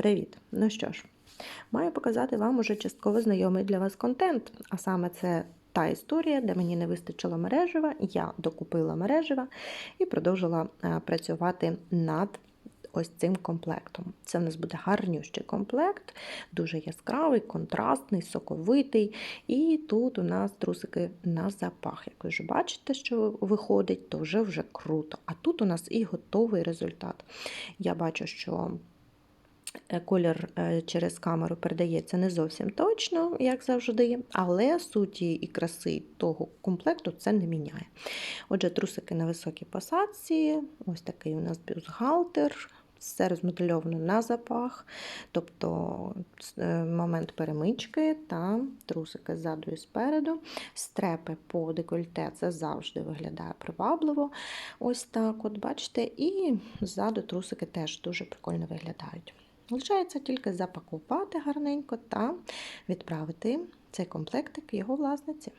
Привіт! Ну що ж, маю показати вам уже частково знайомий для вас контент, а саме це та історія, де мені не вистачило мережева, я докупила мережева і продовжила е, працювати над ось цим комплектом. Це в нас буде гарнющий комплект, дуже яскравий, контрастний, соковитий. І тут у нас трусики на запах. Як ви вже бачите, що виходить, то вже вже круто. А тут у нас і готовий результат. Я бачу, що Колір е, через камеру передається не зовсім точно, як завжди, але суті і краси того комплекту це не міняє. Отже, трусики на високій посадці, ось такий у нас бюстгальтер, все розмодельовано на запах, тобто е, момент перемички та трусики ззаду і спереду. Стрепи по декольте це завжди виглядає привабливо. Ось так, от бачите, і ззаду трусики теж дуже прикольно виглядають. Лишається тільки запакувати гарненько та відправити цей комплектик його власниці.